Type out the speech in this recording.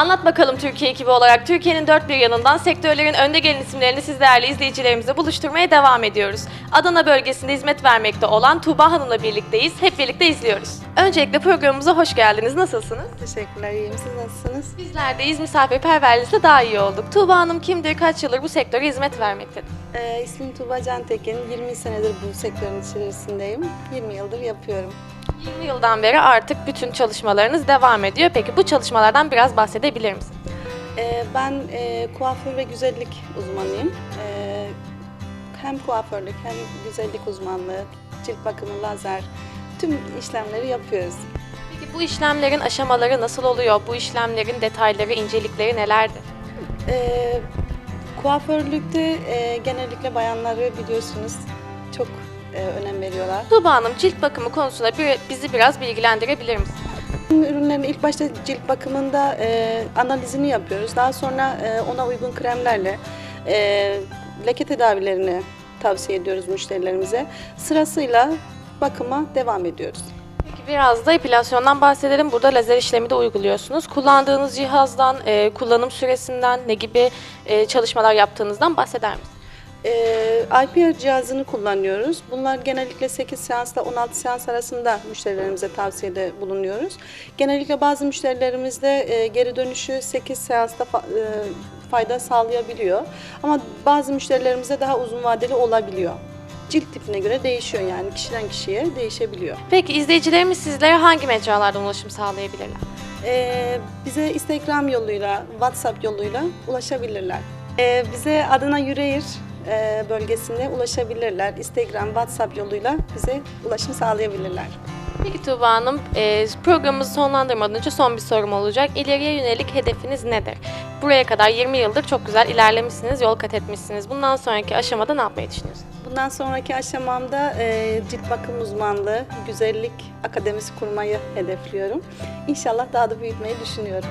Anlat bakalım Türkiye ekibi olarak Türkiye'nin dört bir yanından sektörlerin önde gelen isimlerini siz değerli izleyicilerimize buluşturmaya devam ediyoruz. Adana bölgesinde hizmet vermekte olan Tuğba Hanım'la birlikteyiz. Hep birlikte izliyoruz. Öncelikle programımıza hoş geldiniz. Nasılsınız? Teşekkürler, iyiyim. Siz nasılsınız? Bizler de misafirperverliğinizle daha iyi olduk. Tuğba Hanım kimdir, kaç yıldır bu sektöre hizmet vermektedir? Ee, ismim Tuğba Cantekin. 20 senedir bu sektörün içerisindeyim. 20 yıldır yapıyorum. 20 yıldan beri artık bütün çalışmalarınız devam ediyor. Peki bu çalışmalardan biraz bahsedebilir misiniz? Ee, ben e, kuaför ve güzellik uzmanıyım. Ee, hem kuaförlük hem güzellik uzmanlığı, cilt bakımı, lazer, tüm işlemleri yapıyoruz. Peki bu işlemlerin aşamaları nasıl oluyor? Bu işlemlerin detayları, incelikleri nelerdir? Ee, kuaförlükte e, genellikle bayanları biliyorsunuz çok e, önem veriyorlar. Tuğba Hanım cilt bakımı konusunda bir, bizi biraz bilgilendirebilir misiniz? Ürünlerin ilk başta cilt bakımında e, analizini yapıyoruz. Daha sonra e, ona uygun kremlerle e, leke tedavilerini tavsiye ediyoruz müşterilerimize. Sırasıyla bakıma devam ediyoruz. Peki biraz da epilasyondan bahsedelim. Burada lazer işlemi de uyguluyorsunuz. Kullandığınız cihazdan, e, kullanım süresinden, ne gibi e, çalışmalar yaptığınızdan bahseder misiniz? E, IPR cihazını kullanıyoruz. Bunlar genellikle 8 seansla 16 seans arasında müşterilerimize tavsiyede bulunuyoruz. Genellikle bazı müşterilerimizde e, geri dönüşü 8 seansta fa- e, fayda sağlayabiliyor. Ama bazı müşterilerimizde daha uzun vadeli olabiliyor. Cilt tipine göre değişiyor yani kişiden kişiye değişebiliyor. Peki izleyicilerimiz sizlere hangi mecralardan ulaşım sağlayabilirler? Ee, bize Instagram yoluyla, WhatsApp yoluyla ulaşabilirler. Ee, bize Adana Yüreğir e, bölgesinde ulaşabilirler. Instagram, WhatsApp yoluyla bize ulaşım sağlayabilirler. Peki Tuğba Hanım, e, programımızı sonlandırmadan önce son bir sorum olacak. İleriye yönelik hedefiniz nedir? Buraya kadar 20 yıldır çok güzel ilerlemişsiniz, yol kat etmişsiniz. Bundan sonraki aşamada ne yapmayı düşünüyorsunuz? Bundan sonraki aşamamda e, cilt bakım uzmanlığı, güzellik akademisi kurmayı hedefliyorum. İnşallah daha da büyütmeyi düşünüyorum.